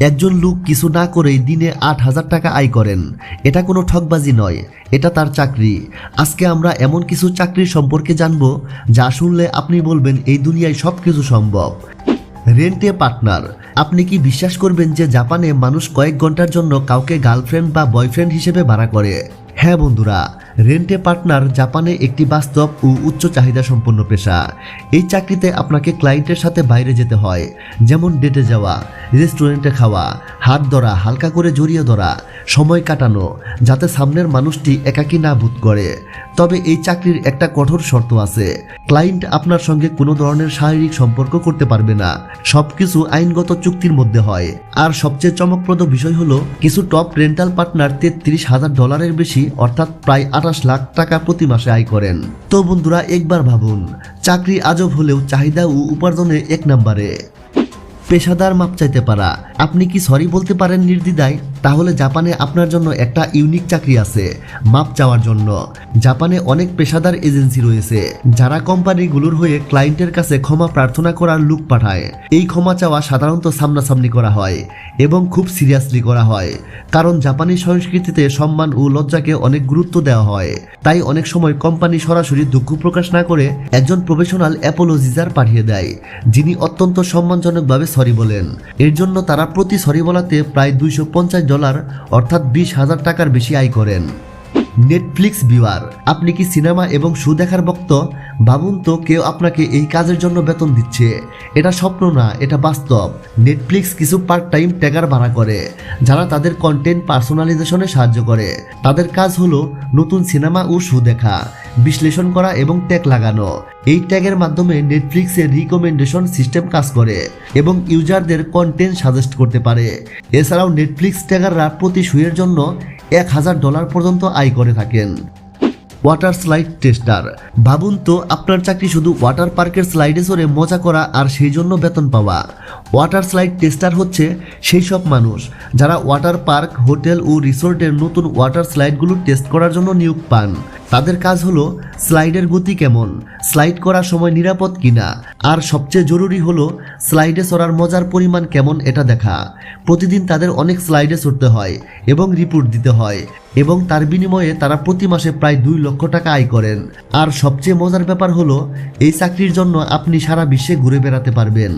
একজন লোক কিছু না করেই দিনে আট হাজার টাকা আয় করেন। এটা কোনো ঠকবাজি নয়, এটা তার চাকরি। আজকে আমরা এমন কিছু চাকরির সম্পর্কে জানব, যা শুনলে আপনি বলবেন, এই দুনিয়ায় সব কিছু সম্ভব। রেন্টে পার্টনার, আপনি কি বিশ্বাস করবেন যে জাপানে মানুষ কয়েক ঘণ্টার জন্য কাউকে গার্লফ্রেন্ড বা বয়ফ্রেন্ড হিসেবে ভাড়া করে? হ্যাঁ বন্ধুরা, রেন্টে পার্টনার জাপানে একটি বাস্তব ও উচ্চ চাহিদা সম্পন্ন পেশা। এই চাকরিতে আপনাকে ক্লায়েন্টের সাথে বাইরে যেতে হয়, যেমন ডেটে যাওয়া, রেস্টুরেন্টে খাওয়া হাত ধরা, হালকা করে জড়িয়ে ধরা, সময় কাটানো, যাতে সামনের মানুষটি একাকী না বোধ করে। তবে এই চাকরির একটা কঠোর শর্ত আছে। ক্লায়েন্ট আপনার সঙ্গে কোনো ধরনের শারীরিক সম্পর্ক করতে পারবে না। সবকিছু আইনগত চুক্তির মধ্যে হয়। আর সবচেয়ে চমকপ্রদ বিষয় হলো, কিছু টপ রেন্টাল পার্টনার তেত্রিশ হাজার ডলারের বেশি, অর্থাৎ প্রায় আঠাশ লাখ টাকা প্রতি মাসে আয় করেন। তো বন্ধুরা, একবার ভাবুন, চাকরি আজব হলেও চাহিদা ও উপার্জনে এক নম্বরে। পেশাদার মাপ চাইতে পারা। আপনি কি সরি বলতে পারেন নির্দ্বিধায়? তাহলে জাপানে আপনার জন্য একটা ইউনিক চাকরি আছে, মাপ চাওয়ার জন্য। জাপানে অনেক পেশাদার এজেন্সি রয়েছে, যারা কোম্পানিগুলোর হয়ে ক্লায়েন্টের কাছে ক্ষমা প্রার্থনা করার লুক পাঠায়। এই ক্ষমা চাওয়া সাধারণত সামনাসামনি করা হয় এবং খুব সিরিয়াসলি করা হয়, কারণ জাপানি সংস্কৃতিতে সম্মান ও লজ্জাকে অনেক গুরুত্ব দেওয়া হয়। তাই অনেক সময় কোম্পানি সরাসরি দুঃখ প্রকাশ না করে একজন প্রফেশনাল অ্যাপোলজিজার পাঠিয়ে দেয়, যিনি অত্যন্ত সম্মানজনকভাবে সরি বলেন। এর জন্য তারা প্রতি সরি বলাতে প্রায় দুইশো পঞ্চাশ ডলার অর্থাৎ বিশ হাজার টাকার বেশি আয় করেন। নেটফ্লিক্স ভিউয়ার আপনি কি সিনেমা এবং শো দেখার ভক্ত? ভাবুন তো, কেউ আপনাকে এই কাজের জন্য বেতন দিচ্ছে। এটা স্বপ্ন না, এটা বাস্তব। নেটফ্লিক্স কিছু পার্ট টাইম ট্যাগার ভাড়া করে, যারা তাদের কন্টেন্ট পার্সোনালাইজেশনে সাহায্য করে। তাদের কাজ হলো নতুন সিনেমা ও শো দেখা। বিশ্লেষণ করা এবং ট্যাগ লাগানো। এই ট্যাগের মাধ্যমে নেটফ্লিক্সের রিকমেন্ডেশন সিস্টেম কাজ করে এবং ইউজারদের কন্টেন্ট সাজেস্ট করতে পারে। এছাড়াও নেটফ্লিক্স ট্যাগাররা প্রতি শুয়ের জন্য এক হাজার ডলার পর্যন্ত আয় করে থাকেন। ওয়াটার স্লাইড টেস্টার ভাবুন তো, আপনার চাকরি শুধু ওয়াটার পার্কের স্লাইডে চড়ে মজা করা আর সেই জন্য বেতন পাওয়া। ওয়াটার স্লাইড টেস্টার হচ্ছে সেই সব মানুষ যারা ওয়াটার পার্ক হোটেল ও রিসোর্টের নতুন ওয়াটার স্লাইডগুলো টেস্ট করার জন্য নিয়োগ পান। তাদের কাজ হলো স্লাইডের গতি কেমন, স্লাইড করার সময় নিরাপদ কিনা, আর সবচেয়ে জরুরি হলো স্লাইডে চড়ার মজার পরিমাণ কেমন এটা দেখা। প্রতিদিন তাদের অনেক স্লাইডে চড়তে হয় এবং রিপোর্ট দিতে হয় এবং তার বিনিময়ে তারা প্রতি মাসে প্রায় দুই লক্ষ টাকা আয় করেন। আর সবচেয়ে মজার ব্যাপার হলো, এই চাকরির জন্য আপনি সারা বিশ্বে ঘুরে বেড়াতে পারবেন।